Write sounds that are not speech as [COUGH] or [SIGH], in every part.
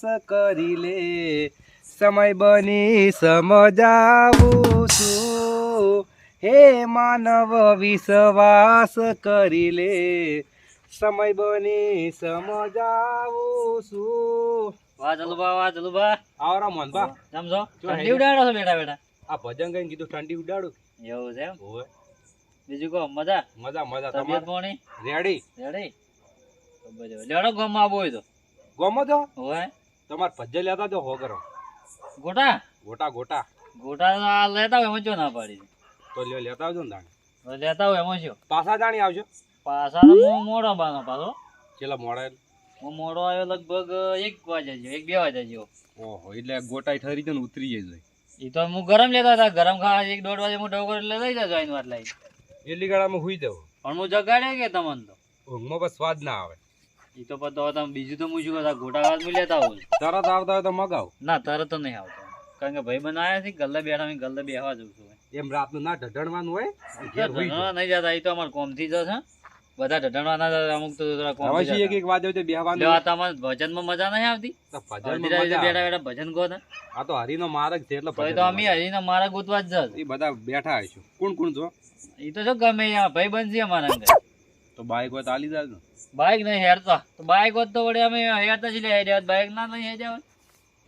વિશ્વાસ કરી લે. સમય બની સમજાવું છું. હે માનવ વિશ્વાસ કરી લે. સમય બની સમજાવું છું. વાહ ચલુબા વાહ ચલુબા આવરા મોનબા સમજો ઠંડી ઉડાડો છો બેટા બેટા. આ ભજન ગઈને કીધું ઠંડી ઉડાડું. એવું છે એમ? ઓય બીજું કહો મજા? મજા મજા. તબિયત પાણી? રેડી. રેડી? લેડો ગામમાં આવો હોય તો. ગમો તો હોય તમારે ભજ્જે લેતા જો હો કરો. ગોટા? ગોટા ગોટા. ગોટા લેતા હોય એમાં ચો ના પાડી? તો લ્યો લેતા આવજો ને તાણે લેતા હોય એમાં શું પાછા જાણી આવજો. પાછા તો મોડો બાનો પાછો. છેલ્લા મોડા હું મોડો આવ્યો લગભગ એક વાગે જેવો એક બે વાગે જેવો. ઓહો એટલે ગોટાઈ ઠરી છે ને ઉતરી જાય એ તો હું ગરમ લેતા હતા ગરમ ખાવા એક દોઢ વાગે હું ડોગર લઈ લઈ જજો આઈન વાત લઈ એટલી ગાળામાં હુઈ જાવ પણ હું જગાડ્યો કે તમને તો? ઊંઘમાં બસ સ્વાદ ના આવે. એ તો પતો હવે તમે બીજું તો હું શું કરતા ગોટા વાત હું લેતા હોય તરત આવતા હોય તો મગાવ. ના તરત તો નહીં આવતો. કારણ કે ભાઈ બનાયા છે ગલ્લે બેઠા હું ગલ્લે બેહવા જઉં છું એમ રાતનું ના ઢઢણવાનું હોય નહીં જતા એ તો અમારે કોમથી જ છે બધા ઢઢણવાના જ અમુક તો થોડા હવે કોમથી એક. એક વાગે છે બેહવાનું લેવા તમારે ભજનમાં મજા નહીં આવતી. તો મજા બેઠા બેઠા ભજન ગોત. આ તો હરીનો માર્ગ છે એટલે ભાઈ તો અમે. હરીને ગોતવા જ જશે. એ બધા બેઠા હશું કોણ કોણ જો એ તો જો ગમે ભાઈ છે અમારા તો બાઈક હોય તો આલી જાજો. બાઈક નહીં હેરતા. તો બાઈક હોત તો વળી અમે હેરતા જ લે હેડ્યા બાઈક ના નહીં હેડ્યા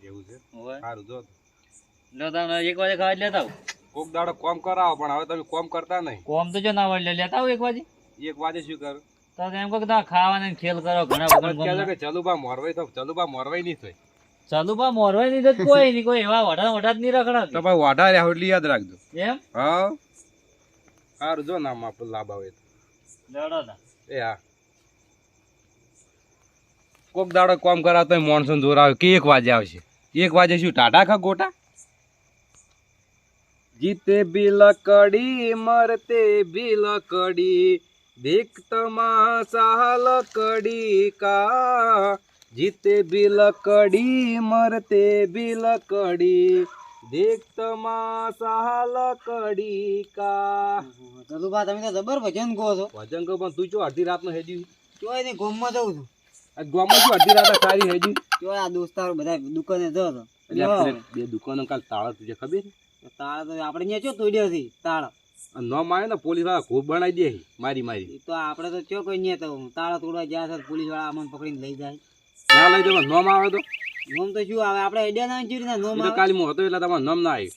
એવું છે? સારું જો. લો તમે એક વાગે ખાવા લેતા કોક દાડો કોમ કરાવો પણ હવે તમે કોમ કરતા નહીં. કોમ તો જો ના વળી લેતા આવો એક વાગે. એક વાગે શું કરો? તો એમ કહો કે ખાવાના ખેલ કરો ઘણા બધા કે ચલુબા મોરવાઈ તો ચલુબા મોરવાઈ નહીં થાય. ચાલુ બા મોરવાઈ નહીં તો કોઈ નહીં કોઈ એવા વાઢા વઢા નહીં રખડા તો ભાઈ વાઢા રહ્યા એટલી યાદ રાખજો. એમ? હા. સારું જો નામ આપણે લાભ આવે. લેડો તા. એ હા. કોક દાડો કોમ કરાવતો મોનસૂન જોર આવે. કે એક વાગે આવશે? એક વાગે શું ટાટા ખા ગોટા? જીતે બી લકડી મરતે બી લકડી દેખ તમાશા લકડી કા. જીતે બી લકડી મરતે બી લકડી દેખ તમાશા લકડી કા. તમે તો જબર ભજન કહો છો. ભજન કહો પણ તું જો અડધી રાતનો હેજી તો ને ગોમમાં જઉં છું. ગામમાં શું અડધી રાત સારી હેજી ચોય આ દોસ્તારો બધા દુકાને આ બે દુકાનો કાલ તાળા તુજે ખબર? તાળા તો આપણે અહીંયા ચો તોડ્યો છે તાળા. ન મારે ને પોલીસવાળા ખૂબ બનાવી દે મારી મારી. તો આપણે તો ચો કોઈ નહીં તો તાળા તોડવા ગયા છે પોલીસવાળા અમને પકડીને લઈ જાય. ના લઈ જવા નોમ આવે તો. નોમ તો શું આવે? આપણે આઈડિયા ના ના નોમ આવે? કાલે હું હતો એટલે તમારો નોમ ના આવ્યું.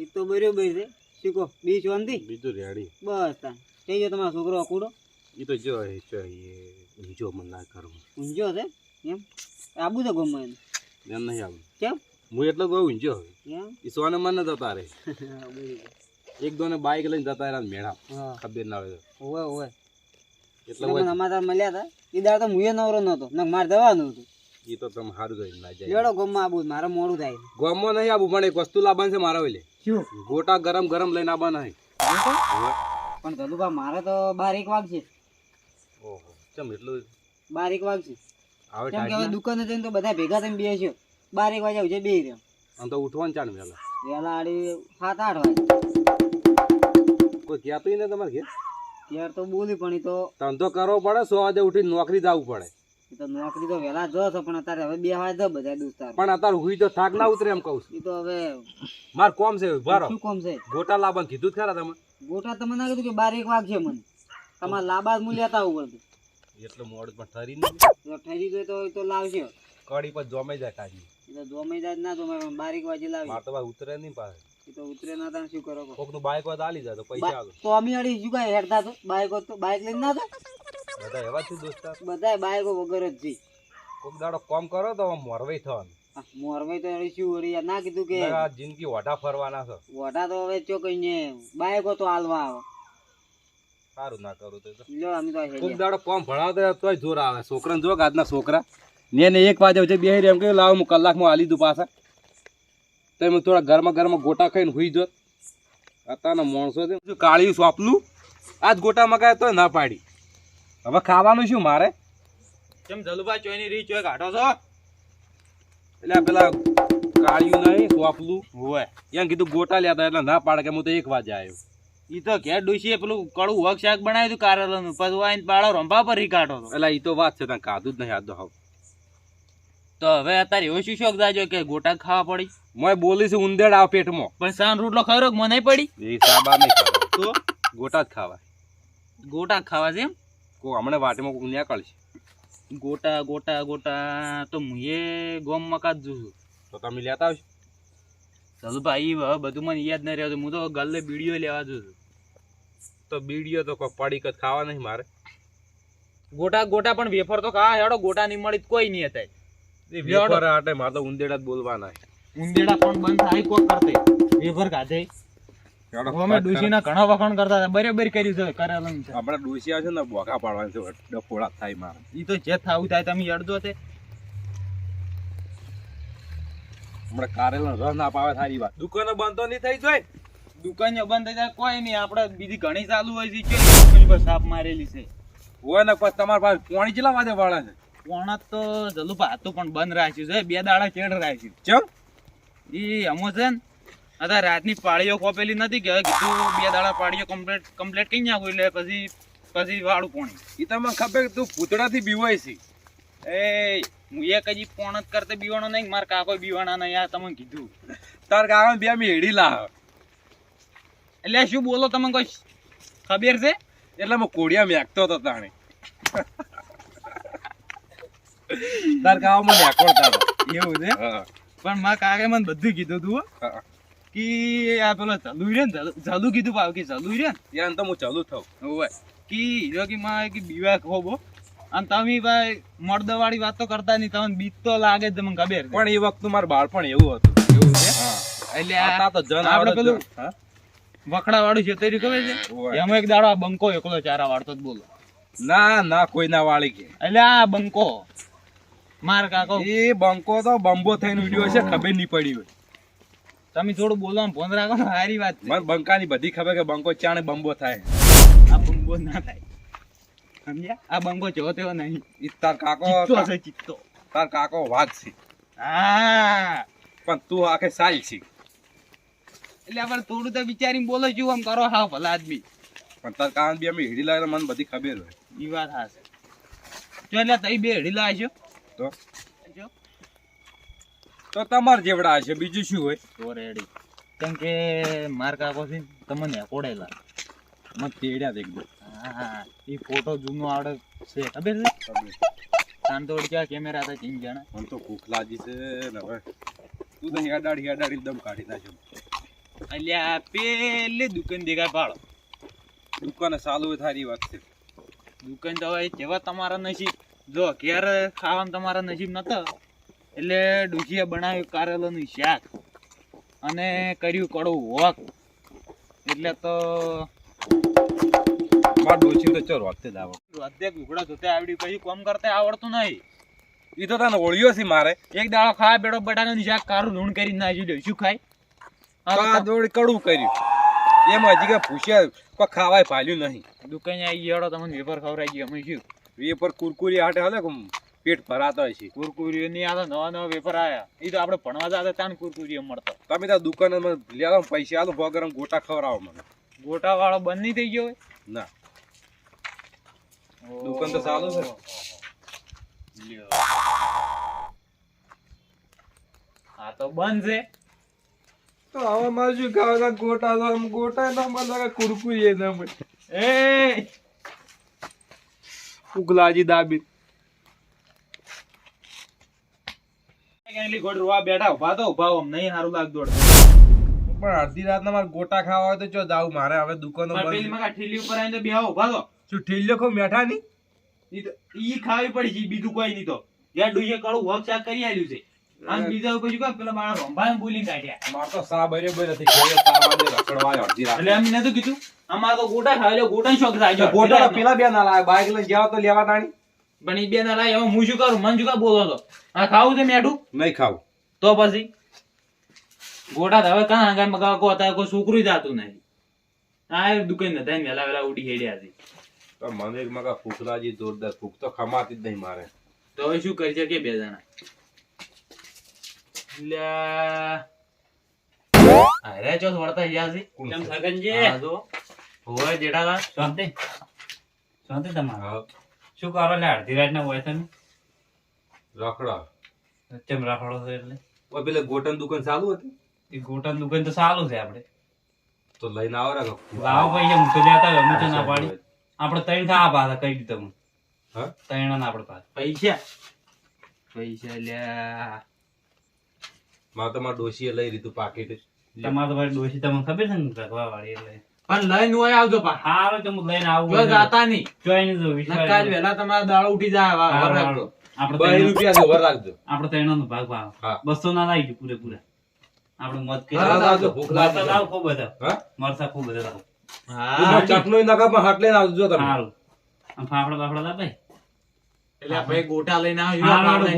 એ તો બરોબર છે. શીખો બી શાંતિ? બીજું રેડી. બસ તા થઈ ગયો તમારો છોકરો અકુડો? એ તો જો ઊંચો મને ના કરું. ઊંઝો છે? એમ? આબુ છે ગમે એમ નહીં આવું. કેમ? હું એટલો બહુ ઊંઝો હવે એ સોને મને જતા રહે. [LAUGHS] એક દોને બાઈક લઈને જતા રહ્યા મેળા. ખબર ના હોય તો. ઓવે ઓવે એટલે અમારા મળ્યા હતા એ દાડો તો હું નવરો નહોતો. ને મારે જવાનું હતું. એ તો તમે સારું જોઈને ના જાય. એડો ગોમમાં આબુ મારે મોડું થાય ગમો નહીં આબુ પણ એક વસ્તુ લાવવાની છે મારા ઓલે શું? ગોટા ગરમ ગરમ લઈને આવવાના નહીં પણ ધલુભા મારે તો બાર એક વાગશે ઓહો. ચમ એટલું બાર એક વાગશે. આવે કેમ કે દુકાને જઈને તો બધા ભેગા થઈને બેસ્યો બાર એક વાગે આવશે બે રહ્યો આમ તો ઉઠવાનું ચાલે વહેલા વહેલા આડી સાત આઠ વાગે. કોઈ કહેતું ને તમારે ઘેર? ત્યાર તો બોલી પણ તો ધંધો કરવો પડે સો વાગે ઉઠીને નોકરી જવું પડે. તો નોકરી તો વહેલા જશો પણ અત્યારે હવે બે વાગે બધા દોસ્તાર. પણ અત્યારે હુઈ તો થાક ના ઉતરે એમ કહું છું. તો હવે માર કોમ છે ભારો. શું કોમ છે? ગોટા લાવવાનું કીધું જ ખરા તમે. ગોટા તમે ના કીધું કે બાર એક વાગશે મને. તમારે લાબાદ મૂલ્યા તા આવું પડતું એટલું મોડું પણ ઠરી નહીં ઠરી ગયો તો તો લાવશે કડી પર જોમે જાય કાજી. એટલે તો જોમાઈ જાય ના તો પણ બાર એક વાગે લાવશે માર તો ભાઈ ઉતરે નહીં પાસે એ તો ઉતરે ના તાણ શું કરો? કોકનું બાઈક વાત આલી જાય તો પૈસા આવે. તો અમે અડી શું કાંઈ હેડતા તો? બાઈક તો બાઈક લઈને ના તો બધા એવા છે દોસ્તાર બધા બાઈકો વગર જ જી કોક દાડો કોમ કરો તો થન થવાનું. આ તો અડી શું વળી ના કીધું કે આ જિંદગી વઢા ફરવાના છે. ઓઢા તો હવે ચો કઈ ને બાઈકો તો હાલવા આવે. સારું ના કરું તો. દાડો કોમ ભણાવતો તોય જોર આવે. છોકરાને જો આજના છોકરા. ને એને એક વાગે વચ્ચે બેહી એમ કે લાવ હું કલાકમાં આલી દઉં પાછા. તો એમ થોડા ગરમા ગરમા ગોટા ખાઈને હુઈ જોત અત્યારના માણસો છે કાળિયું સોપલું આજ ગોટા મગાય તોય ના પાડી. હવે ખાવાનું શું મારે? કેમ જલુભાઈ ચોઈની રી ચોય કાઢો છો? એટલે પેલા કાળિયું નહીં સોપલું હોય. એમ કીધું ગોટા લેતા એટલે ના પાડે કે હું તો એક વાગે આવ્યો. ઈ તો ઘેર ડુસીએ પેલું કડું વગ શાક બનાવ્યું હતું કારેલાનું. પછી આઈને પાળો રંભા પર રીકાટો કાઢો એટલે એ તો વાત છે તને કાધું જ નહીં આદો હાવ તો હવે અત્યારે એવો શું શોખ જાજો કે ગોટા ખાવા પડી? મોય બોલી છે ઉંદેડ આવ પેટમાં. પણ સાન રોટલો ખરો કે મને પડી? એ સાબા નહીં તો? ગોટા જ ખાવા. ગોટા ખાવા છે એમ? કો હમણાં વાટીમાં કોક નીકળશે ગોટા ગોટા ગોટા તો મુએ ગોમ મકા જ જોઉં તો તમે લેતા આવશો ચાલ ભાઈ બધું મને યાદ નહીં રહેતું. હું તો ગલ્લે બીડીઓ લેવા જોઉં છું તો બીડીઓ તો કોઈ પડીક જ ખાવા નહીં મારે. ગોટા ગોટા પણ વેફર તો ખાવા હેડો ગોટા નહીં મળી કોઈ નહીં હતા વેફર આટે મારે તો ઉંદેડા જ બોલવાના. ઉંદેડા પણ બંધ થાય કોક કરતે વેફર ખાધે. અમે ડુસીના ઘણા વખાણ કરતા હતા બરાબર કર્યું છે કરેલું છે. આપણે ડોસી છે ને બોકા પાડવાનું છે ડફોળા થાય મારે. ઈ તો જે થાવું થાય તમે અડધો તે. હમણાં કારેલા રસ ના પાવે સારી વાત. દુકાનો બંધ તો નહીં થઈ જાય દુકાન બંધ થઈ જાય કોઈ નહીં. આપણે બીજી ઘણી ચાલુ હોય છે. કે બસ સાપ મારેલી છે? હોય ને પછી તમારા પાસે પોણી કેટલા વાગે વાળા છે? પોણા તો જલુ ભાતું પણ બંધ રાખ્યું છે. બે દાડા ચેડ રાખ્યું. ચમ? એ અમો છે ને અત્યારે રાતની પાળીઓ ખોપેલી નથી કે હવે કીધું બે દાડા પાળીઓ કમ્પ્લીટ કમ્પ્લીટ કઈ નાખું એટલે પછી પછી વાળું પોણી. એ તમને ખબર તું પૂતળાથી બીવાય છે. એ હું એક હજી પોણ જ કરતા બીવાનો નહીં મારા કાકો બીવાના નહીં આ તમને કીધું. તાર કાકા બે મેળી લાવ. એટલે શું બોલો તમે કોઈ ખબર છે? એટલે હું કોડિયા મેકતો હતો તાણે. તાર કાકા મેકોડતા એવું છે? પણ માં કાકે મને બધું કીધું તું કે આ પેલો ચાલુ રે ને જલુ કીધું પાવ કે ચાલુ રે યાર તો હું ચાલુ થઉં. હોય કે હીરો કે માં કે બીવા ખોબો અને તમે ભાઈ મર્દવાળી વાત કરતા નહીં તમને બીક તો લાગે જ મને ખબર પણ એ વખત મારું બાળપણ એવું હતું. એવું છે? એટલે આ તો જન આપણે પેલું હા? વખડા વાળું છે તેરી ખબર છે? એમાં એક દાડો આ બંકો એકલો ચારા વાળતો બોલો. ના ના કોઈ ના વાળી કે. એટલે આ બંકો. માર કાકો. એ બંકો તો બંબો થઈને ઉડ્યો છે ખબર નહીં પડી હોય. તમે થોડું બોલો ફોન રાખો ને સારી વાત છે. મને બંકાની બધી ખબર કે બંકો ચાણે બંબો થાય. આ બંબો ના થાય. સમજ્યા? આ બંકો જો તેવો નહીં. ઈ તાર કાકો ચિત્તો છે ચિત્તો તાર કાકો વાત છે. હા. પણ તું આખે સાલ છે. એટલે આપણે થોડું તો વિચારીને બોલો છું આમ કરો હા ભલા આદમી. પણ તાર કાન બી અમે હીડી લાગે મને બધી ખબર હોય. ઈ વાત હાશે જો એટલે તઈ બે હેડી લાવશો તો? જો. તો તમાર જેવડા હશે બીજું શું હોય? તો રેડી કેમ કે માર કાકો છે તમને કોડેલા મત તેડ્યા દેખ હા ઈ ફોટો જૂનો આવડે છે ખબર છે? તો ક્યાં કેમેરા હતા ચીન જાણે? મને તો ભૂખ લાગી છે ને હવે. તું તો હેડાડી હેડાડી દમ કાઢી નાખ્યો. અલ્યા પેલે દુકાન દેખાય પાડો દુકાન ચાલુ થારી વાત છે. દુકાન તો હવે જેવા તમારા નસીબ. જો ઘેર ખાવાનું તમારા નસીબ નતો એટલે ડુજીએ બનાવ્યું કારેલાનું શાક અને કર્યું કડવું વોક એટલે તો માર ડોસી તો ચો વખતે જ આવે અધ્યક્ષ ઉઘડા ધોતે આવડી પછી કોમ કરતા આવડતું નહીં. એ તો તને ઓળ્યો છે મારે. એક દાડો ખાવા બેડો બટાકાનું શાક કારું લૂણ કરી નાખી દઉં. શું ખાય? આ કા દોડી કડવું કર્યું? એમ હજી કે પૂછ્યા કોઈ ખાવાય ભાલ્યું નહીં. દુકાને આવી ગયો તમને વેપાર ખવડાવી ગયો અમે શું? વેપર કુરકુરી હાટે હાલે કે પેટ ભરાતો હોય છે કુરકુરીઓ ની આ નવા નવા વેપાર આયા. એ તો આપણે ભણવા જતા તાન કુરકુરીઓ મળતો. તમે તો દુકાને લઈ પૈસા આલો ભગરમ ગરમ ગોટા ખવડાવો મને. ગોટા વાળો બંધ નહીં થઈ ગયો ના. દુકાન તો ચાલુ છે. આ તો બંધ છે. તો હવે મારે શું ગોટા તો ગોટા ના મળે કુરકુરી ના મળે એ! ઉગલાજી દાબી રોવા બેઠા ઊભા તો ઊભા આમ નહીં સારું લાગતું પણ અડધી રાતના મારે ગોટા ખાવા હોય તો ચો દાવ મારે હવે દુકાનો બંધ ઠીલી ઉપર આવીને બેહો ઊભા તો. શું ઠીલ્યો ખો મેઠા ની ઈ તો- ઈ ખાવી પડી છે બીજું કોઈ નહીં તો. યાર ડુઈએ કડું વર્ક શાક કરી આલ્યું છે. આમ બીજા કશું કહો પેલા મારા રંભાને બોલી કાઢ્યા. માર તો સા બરાબર નથી ખાઈ તાવા રખડવાય અડધી રાત. એટલે એમ નતું કીધું? અમાર તો ગોટા ખાઈ લો ગોટા શોખ થાય ગોટા પેલા બે ના લાવે બાઈક લઈને જાવ તો લેવા તાણી. પણ ઈ બે ના લાય હવે હું શું કરું? મન શું કા બોલો તો. આ ખાવું છે મેઠું નહીં ખાવું. તો પછી? ગોટા હવે કાં આગળ મગા કો હતા કોઈ છોકરું જાતું નહીં આ દુકાન નતા વેલા વેલા ઉડી હેડ્યા હતી તો મને મગા ફૂકલાજી જોરદાર ફૂક તો ખમાતી જ નહીં મારે. તો હવે શું કરી શકીએ બે જણા? અરે ચો વળતા કોણ કેમ? સગનજી હા જો. હોય જેઠાલાલ શાંતિ. શાંતિ તમારે. શું કરો એટલે અડધી રાતના હોય તમે રખડા. ચમ રાખડો છે એટલે? ઓય પેલે ગોટન દુકાન ચાલુ હતી? એ ગોટન દુકાન તો ચાલુ છે આપણે તો લઈને આવો રાખો. લાવો પૈસા હું તો લેતા અમે તો ના પાડી. આપણે ત્રણ થા પાછા કઈ દીધું હું હા? ત્રણ ના આપણે પાસે પૈસા. પૈસા લ્યા. મારે તમારા ડોશીએ લઈ લીધું પાકીટ. તમારે તો ભાઈ ડોશી તમને ખબર છે ને રખવા વાળી એટલે. પણ લઈને હોય આવજો પા હારું તો હું લઈને આવું જો જાતા નહીં. જોઈ નહીં જવું, વિશ્વાસ કાલ નહીં. તમારા દાળ ઉઠી જાય વાર રાખજો. આપણે 2 રૂપિયા જો વાર રાખજો. આપણે ત્રણનો નો ભાગ ભાવ. હા. બસો ના લાવી પૂરે પૂરા આપણે મત કે હા, લાવજો, ભૂખ લાગી મરચાં લાવો ખૂબ બધા. હા? મરસા ખૂબ બધા લાવ. હા. ચટણી નાખા પણ હાટ લઈને આવજો તમે. સારું આમ ફાફડા બાફડા ભાઈ. એટલે આ ભાઈ ગોટા લઈને આવજો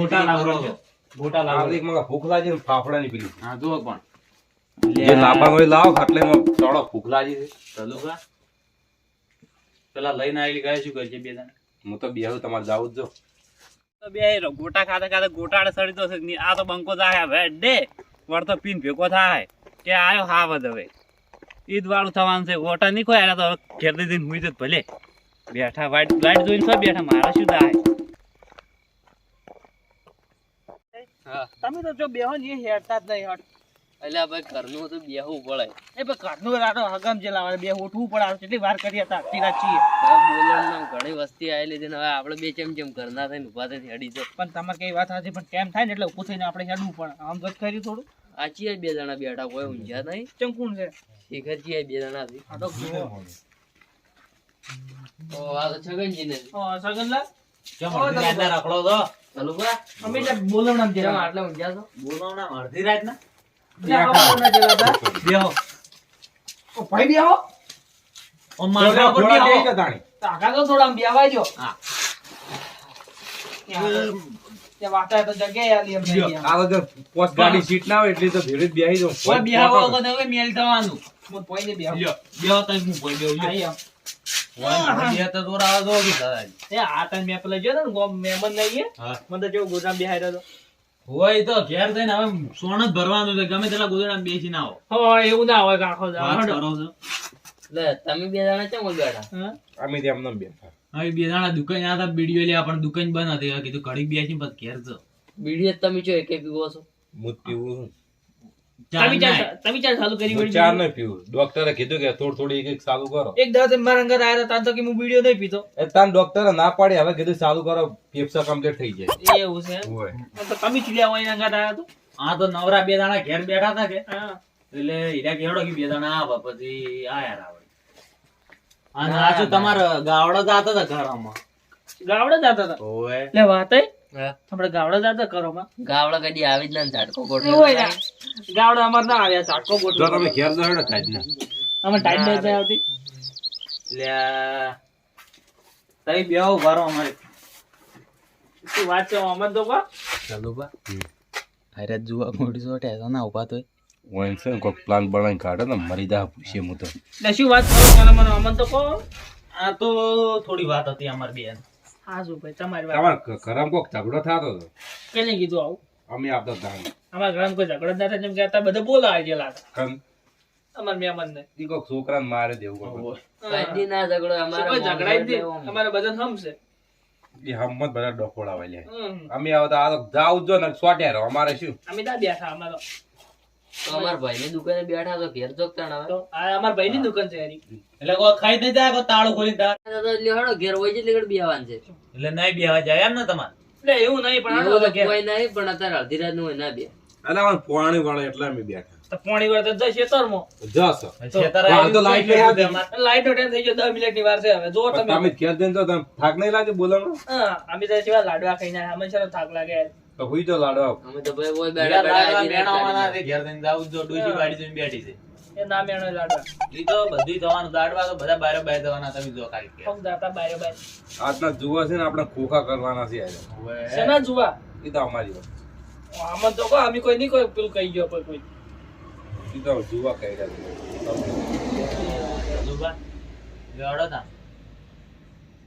ગોટા લાવો કરો. ગોટા લાવો. એક મગા ભૂખ લાગી ને ફાફડાની પીલી. હા જો પણ. જે લાંબા હોય લાવો ખાટલેમાં ચડો. ભૂખ લાગી છે. તલુકા પેલા લઈને આવેલી ગયા શું કરજે બે જણ હું તો બેહું તમારે જાવ જ જો. તો બે ગોટા ખાતા ખાતા ગોટાડે સડી તો છે. આ તો બંકો જાય હવે ડે વળતો પીન ભેગો થાય. કે આયો હા વધ હવે. ઈદ વાળું થવાનું છે. ગોટા નહીં કોઈ તો ઘેર દીધી હુઈ જત ભલે. બેઠા વાઈટ લાઈટ જોઈને બેઠા. મારા શું થાય? તમે તો જો બેહો ને એ હેડતા જ નહીં હટ. એટલે ભાઈ ઘરનું તો બેહવું પડે. એ પણ ઘરનું રાડો હગમ જે લાવવાનું બે ઉઠવું પડે આવે કેટલી વાર કરી હતા તીરા છીએ. બોલણ ઘણી વસ્તી આવેલી છે હવે આપણે બે ચેમ ચેમ ઘરના થઈને ઊભા થઈને હેડી છે. પણ તમારે કઈ વાત સાચી પણ ટાઈમ થાય ને એટલે ઊભું થઈને આપણે હેડવું પડે. આમ તો કર્યું થોડું. આચી બે જણા બેઠા કોઈ ઊંઝ્યા નહીં. ચમ કોણ છે. શિખર છીએ બે જણા થી આ તો. તો આ તો છગનજી ને ઓ, રાતના રખડો તો બા અમે બોલવણા કેમ જેવા. આટલા ઊંઝ્યા છો બોલાવણા અડધી રાતના? એટલે આ બોલવણા જેવા હતા. બેહો. ઓ, ભાઈ બે આવો. ઓ, માથા પર થોડા બેહો. લઈ જા તાણી. કાકા તો થોડા આમ બેહવા દ્યો. હા. ત્યાં ત્યાં વાતા તો જગ્યાએ આલી એમ થઈ ગયા. આ વગર પોસ્ટ ગાડી સીટ ના હોય એટલે તો ભેડે જ બેહી જાઉં. મેલ થવાનું. ગોમ મહેમાન નહીં એ? હા. મને તો જેવો ગોદામ બેહાડ્યો હતો. હોય તો ઘેર થઈને હવે સોણ જ ભરવાનું છે ગમે તેટલા ગોદડામાં બેસી ના આવો હોય, એવું ના હોય એટલે તમે બે જણા ચમ બેઠા અમે ત્યાં બેઠા હવે બે જણા દુકાન આ બીડીઓ લે પણ દુકાન બંધ હતી. કીધું ઘડી બેસી પછી ઘેર જો બીડીએ તમે છો એક એક પીવો છો હું પીવું છું. ચાલુ કરી ચાર બીડી? પીવું. ડોક્ટરે કીધું કે થોડું થોડું એક એક ચાલુ કરો. એક દિવસ મારા અંગત આયા તાન તો કે હું વીડિયો નહીં પીતો. એ તાન ડોક્ટરે ના પાડી હવે કીધું ચાલુ કરો ફેફસા કમ્પ્લીટ થઈ જાય. એવું છે? તો તમે ચીડિયા હોય એના આયા તો. આ તો નવરા બે દાણા ઘેર બેઠા હતા કે? હા. એટલે હીરા કેવડો કે બે દાણા આવા પછી આયા રાવણ અને આછું તમારે ગાવડો જાતા હતા ઘરમાં. ગાવડા જાતા હતા? ઓય લે વાત. આપણે ગાવડા જાતા ઘરોમાં? ગાવડા કદી આવી જ ના ઝાટકો. ગાવડા અમાર આવ્યા ગોઠવો તમે ઘેર જો હેડો થાય ના. અમે ટાઈમ નહીં આવતી? લ્યા તઈ બેહો ભરો અમારે. શું વાત છે અમર તો કો? ચાલુ બા. અરે જુવા મોડી સોટે તો ના ઊભા તોય. ઓય છે પ્લાન બનાવી કાઢે ને મરી જા પૂછીએ હું તો. શું વાત કરો મને મને અમન તો કો? આ તો થોડી વાત હતી અમારી બેન. હા ભાઈ તમારી વાત ઘરમાં કોક ઝઘડો થતો હતો? કેને કીધું આવું? અમે આપતા ધાન અમારા ઘરમાં કોઈ ઝઘડો ના થાય જેમ કે અત્યારે બધા બોલાવે ગયેલા હતા કન મહેમાન ને ઈ કોક છોકરાને મારે દેવું કોક ના ઝઘડો અમારે અમારે બધા સમશે એ હમત બધા ડોકોળા લે અમે આવતા આ તો જાવ જો ને અમારે શું? અમે ના બેઠા અમારો. તો અમારા ભાઈની દુકાને બેઠા તો ઘેર જોગતા ના તો આ અમારા ભાઈની દુકાન છે એની. એટલે કો ખાઈ દે જાય કો તાળું ખોલી તાર તો લ્યો ઘેર હોય છે એટલે બેવાન છે. એટલે નહીં બેવા જાય એમ ને તમારે? એટલે એવું નહીં પણ આ તો કોઈ નહીં પણ અત્યારે અડધી રાતનું ના બે એટલે અમારે પોણી વાળે એટલે અમે બેઠા. તો પોણી વાર તો જશે તરમો જસ. ખેતર આ તો લાઈટ આવતી. અમારે. લાઈટનો ટાઈમ થઈ ગયો દસ મિનિટની વાર છે હવે. જો તમે. તમે ઘેર જઈને તો તમે થાક નહીં લાગે બોલવાનો હા અમે તો જેવા લાડવા ખાઈને. અમને થાક લાગે. તો હુઈ તો લાડવા અમે તો ભાઈ ઓય બેડા બેડા કાઢી છે, ઘેર જઈને જાવું જો, ડોશી વાડી જઈને બેઠી છે. એ ના મેણો લાડવા. ઈ તો બધી જવાનું દાડવા તો બધા બારે બારે જવાના તમે જો ખાલી કે. ફક્ત દાતા બારે બારે? આજના જુવા છે ને આપણે ખોખા કરવાના છે આજે. હવે શેના જુવા? ઈ તો અમારી વાત આમાં તો કો અમે કોઈ નહીં કોઈ પેલું કહી ગયો કોઈ કોઈ. ઈ તો જુવા કહી રહ્યા જુવા? લેવડો તા.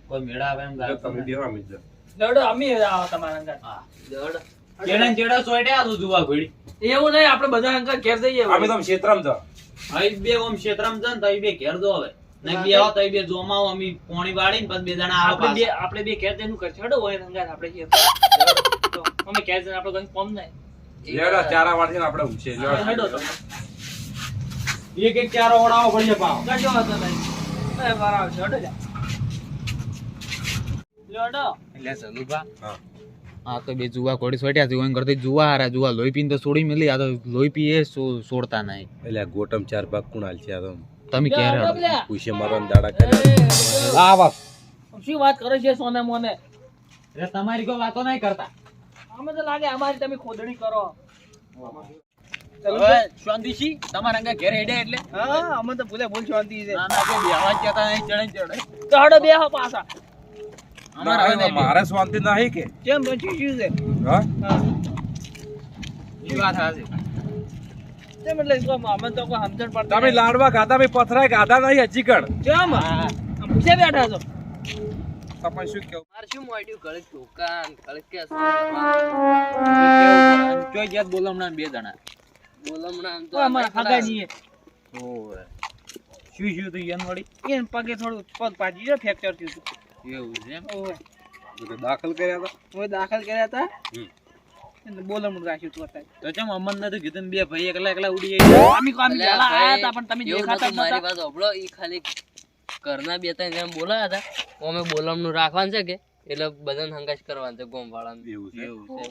કોઈ મેળા આવે એમ ગાય તમે બેહવા મિત્ર લડો અમે આવો તમારા અંગત. હા. દોડ. ચેડા ને ચેડા સોયટ્યા જુવા ઘોડી. એવું નહીં આપણે બધા અંગત ઘેર જઈએ અમે તો ક્ષેત્રમાં જાઓ હવે બે ઓમ ક્ષેત્રમાં છે ને બે ઘેર જો હવે નહીં બે આવો તો બે જોમાં અમે પોણી વાળીને પછી બે જણા આવો આપણે બે આપણે બે ઘેર જઈને કરશે હડો હોય અંગત આપણે ઘેર અમે ક્યાં જઈને આપણો કઈ કોમ નહીં. લેવડા ચારા વાળીને આપણે ઊંચે. લેવડા. એક એક ચારો પડી જાય પાવ. કશો હતો નહીં એ બરાબર છે હટો જા. એટલે સલુભા હા. આ તો બે જુવા કોડી સોટ્યા છે ઓન કરતી જુવા હારા જુવા લોહી પીને તો છોડી મળી આ તો લોહી પીએ છોડતા નહીં. એટલે ગોટમ ચાર ભાગ કુણાલ છે આ તો. તમે ક્યારે પૂછે મારવાના દાડા કરે. આ વાત. શું વાત કરે છે સોને મોને? એટલે તમારી કોઈ વાતો નહીં કરતા. અમે તો લાગે અમારી તમે ખોદણી કરો. શાંતિથી તમારા અંગે ઘેર હેડે એટલે. હા અમે તો ભૂલે ભૂલ શાંતિ છે. ના ના કે બેહવા જ કહેતા નહીં ચણે ચણે તો હટો બે હો પાછા. મારે શાંતિ નહીં કે? કેમ પછી શું છે? હા. એ વાત સાચી. કેમ એટલે શું અમે તો કોઈ સમજણ પડતી તમે લાડવા ખાધા ભાઈ પથરાય ખાધા નહીં હજી કણ? કેમ? પૂછે બેઠા છો. તમે શું કહો મારે શું મોડ્યું ઘરે દુકાન ઘરે કે કેવું પડે? બોલમણા બે જણા. બોલમણા તો અમારા. શું શું તું યન વળી? એને પગે થોડું પગ પાજી ફ્રેક્ચર થયું એવું છે એમ? દાખલ કર્યા હતા? ઓય દાખલ કર્યા હતા? હમ. એટલે રાખ્યું હતું અત્યારે. તો ચમ અમન નતું કીધું બે ભાઈ એકલા એકલા ઉડી જાય અમે કો અમે આયા હતા પણ તમે દેખાતા મારી નતા વાત ઈ ખાલી ઘરના બે ત્રણ જણ બોલાયા હતા. અમે બોલમનું રાખવાનું છે કે? એટલે બધાને હંગાશ કરવાનું છે ગોમ વાળાને એવું છે? એવું છે.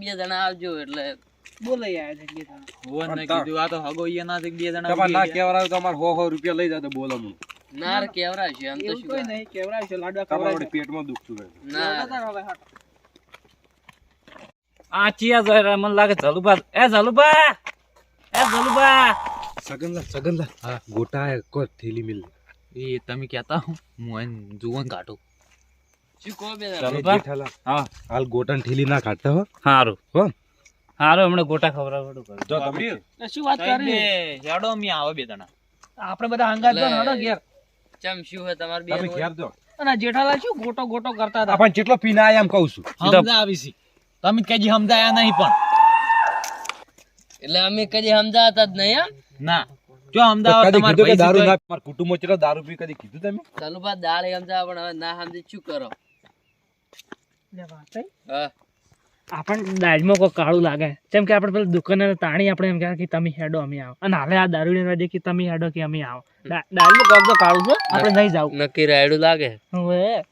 બે જણા આવજો એટલે બોલાઈ આયા છે બે જણા. ને કીધું આ તો હગો ઈ બે જણા તમારે ના. કહેવાય તો અમારે સો સો રૂપિયા લઈ જાતો બોલમ હું નાર કેવરા છે આમ તો શું કોઈ નહીં કેવરા છે લાડવા ખવડાય પેટમાં દુખતું રહે. ના હવે હાટ. આ ચિયા જોઈ રહ્યા મને લાગે ઝલુબા. એ ઝલુબા! એ ઝલુબા! સગનલા સગનલા હા ગોટા કો થેલી મિલ. એ તમે કહેતા હું મોન જુવન કાટો શું કહો બે ચાલો. જણા? બા. જેઠાલાલ, હા. હાલ ગોટાની થેલી ના કાઢતા હો. હારું. હો. હારો હમણે ગોટા ખવડાવડું કરું. જો તમે. શું વાત કરી? હેડો મી આવો બે જણા. આપણે બધા હંગાત તો હડો ઘેર. ચમ શું હે તમાર બે તમે ઘેર દો. અને જેઠાલાલ શું ગોટો ગોટો કરતા હતા? આપણ જેટલો પીના આયા એમ કહું છું. સમજાવી છી. તમે કજી સમજાયા નહીં પણ. એટલે અમે કદી સમજાતા જ નહીં એમ. ના. જો અમદાવાદ તમારે કીધું કે દારૂ ના મારા કુટુંબમાં ચલો દારૂ પી કદી કીધું તમે? ચાલો બા દાળ સમજાવે પણ હવે ના સમજી શું કરો? લે વાત. હા. આપણને દાજમાં કોઈ કાળું લાગે. જેમ કે આપણે પેલા દુકાને તાણી આપણે એમ કહે કે તમે હેડો અમે આવો. અને હાલે આ દારૂ વાજે કે તમે હેડો કે અમે આવો. દા- દાજમાં કોક તો કાળું છે આપણે નહીં જાવ. નક્કી રાયડું લાગે. હવે.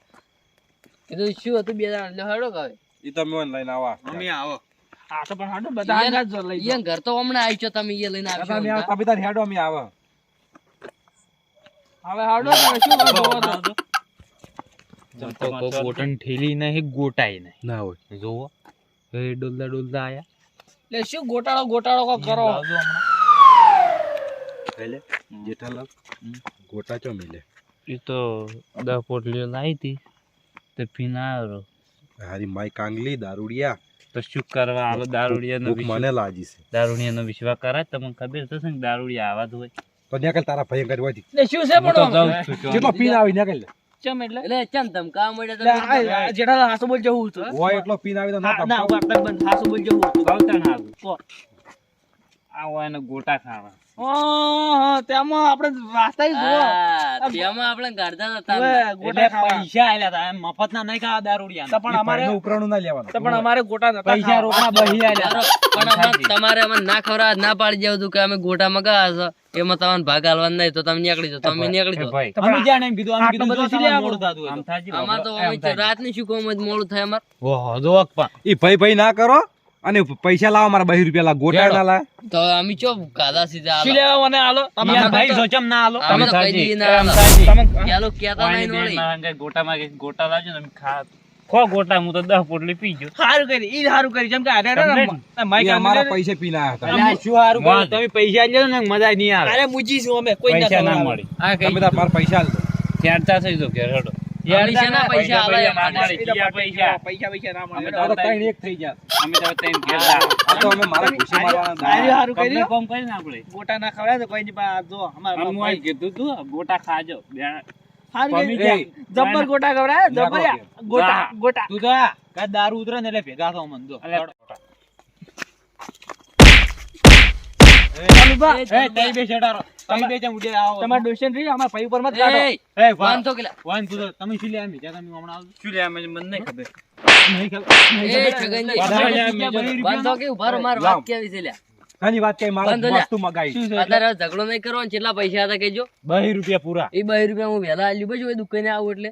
કીધું શું હતું બે એટલે હેડો કાવે એ તમે ઓનલાઈન આવા. અમે આવો. આ તો પણ હાડો બધા જો લઈ ઈયન ઘર તો હમણાં આવી છો તમે ઈએ લઈને આવ્યો તમે આવો તમે તાર હેડો અમે આવો. હવે હાડો શું કરો? તો કોક ગોટન ઠેલી નહીં ગોટાઈ નહીં. ના હોય. જોવો. એ ડોલતા ડોલતા આયા. એટલે શું ગોટાળો ગોટાળો કો કરો? એટલે જેઠાલાલ ગોટા ચો મિલે? એ તો દા પોટલીઓ લાવી હતી તે. પીનારો હારી માઈ કાંગલી દારૂડિયા. તો શું કરવા આલો દારૂડિયાનો મને લાજી છે. દારૂડિયાનો વિશ્વાસ કરાય તમને ખબર થશે છે ને દારૂડિયા આવા જ હોય. તો ત્યાં તારા ભયંકર હોય એટલે શું છે પણ જાઉં છું કેટલો પીન આવી ના કાલે? ચમ એટલે? એટલે ચમ તમ? કામ મળે તો જેઠાલાલ હાસુ બોલ જવું હતું. હોય એટલો પીન આવી તો ના ના વાત બંધ હાસુ બોલ જવું હતું. આવતા ના કો. આ ગોટા ખાવા. ઓહ, તેમાં આપણે વાસ્તા જુઓ. તેમાં આપણે ગાડતા હતા ગોટા ખાવા. પૈસા આલ્યા તા મફત ના નહીં ખાવા દારૂડિયા તો પણ અમારે ઉપરાણું ના લેવાનું. તો પણ અમારે ગોટા નતા પૈસા રોકડા બહી આલ્યા પણ અમારે- તમારે અમે ના ખવડાવવા ના પાડી હતું કે અમે ગોટા મગાવ્યા છે. એમાં તમારે ભાગ હાલવાનું નહીં તો તમે નીકળી જાવ તમે નીકળી જાવ જાઓ ભાઈ અમે જ્યાં એમ કીધું અમે કીધું બધું જો સિલે મોડું થતું આમ હતું થાજી અમારે તો અમે રાતની શું કહું મોડું થાય અમારે ઓહો જોક પણ. ઈ ભાઈ ભાઈ ના કરો? અને પૈસા લાવો મારા બહી રૂપિયા લાવો ગોટા ના લાવે. તો અમે ચો કાદા સીધા આલો. લેવા મને આલો? તમે ભાઈ સોચમ ના આલો. તમે થાજી. તમે પેલો કેતા નહીં ઘરે ગોટા માં ગોટા લાવજો ને અમે ખા ખો ગોટા હું તો દસ પોટલી પી ગયો. સારું કરી ઈ સારું કરી. જેમ કે આરે તમને માઈક મારા ને- પૈસે પીન હતા. અલ્યા શું હારું કર્યું? તમે પૈસા આલ્યા ને મજા નહીં આવે. અરે મુજી છું અમે કોઈ ના મળે મળી. આ કઈ તમે તો મારા પૈસા આલ દો. ત્યારતા થઈ જો કે હેડો. અમે પૈસા આલે. એમ ના માટે? મળે. જીયા પૈસા પૈસા. પૈસા ના મળે. તો ત્રણ એક થઈ ગયા. અમે તો ત્રણ ઘેર આ તો અમે મારા ખુશી મારવાના સારું કપડે કર્યું? કોમ કરીને આપણે? ગોટા ના ખવડાય તો કોઈ જો અમારે હું કીધું તું ગોટા ખાજો. જબ્બર ગોટા ખવડાય? જબ્બર ગોટા ગોટા. તું તો દારૂ ઉતરે ને એટલે ભેગા થો મન એ તઈ બે. તઈ બે ચમ ઉડે આવો. તમાર ડોશન રહી અમાર ભાઈ ઉપર મત કાઢો. એ, વાન તો કેલા વાન તું તમે શું લે આમી બીજા તમે હમણાં આવો. શું લે આમ મને નહીં ખબર. નહીં ખબર. એ છગનજી વધારે લે આમ બીજો. વાંધો કે ઊભા માર વાત કેવી છે લ્યા આની વાત કઈ મારે વસ્તુ મગાવી અત્યારે ઝઘડો નહીં કરવાનો કેટલા પૈસા હતા કહેજો? બહી રૂપિયા પૂરા. એ બે રૂપિયા હું વહેલા આલ્યું. પછી દુકાને આવું એટલે.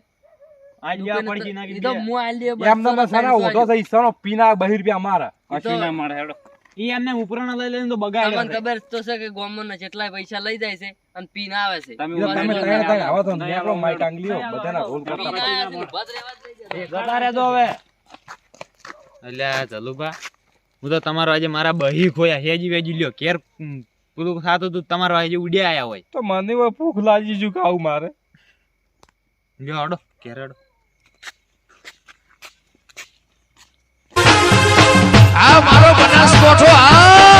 આ લેવા તો- નાખી એ તો દે. હું આલી એમ ના સારા ઓઢો થઈ સણો પીના બહી રૂપિયા મારા. કશું ના મળે હેડો. ઈ એમને ઉપરાણા લઈ લઈને તો બગાડ્યો તમને ખબર તો છે કે ગામમાં જેટલા પૈસા લઈ જાય છે અને પીન આવે છે. તમે તમે રહો. તૈયાર આવો તો નેકળો મારી ટાંગલીઓ બધાના રોલ કરતા જતા. જતા રહેજો હવે. અલ્યા ચલુભા હું તો તમારો આજે મારા બહી ખોયા હેજી વેજી લ્યો. કેર પૂરું થાતું તું તમારો આજે ઉડ્યા આયા હોય. તો મને ભૂખ લાગી જુ ખાવું મારે? લ્યો હડો કેર હડો આ મારો બનાસકોઠો આ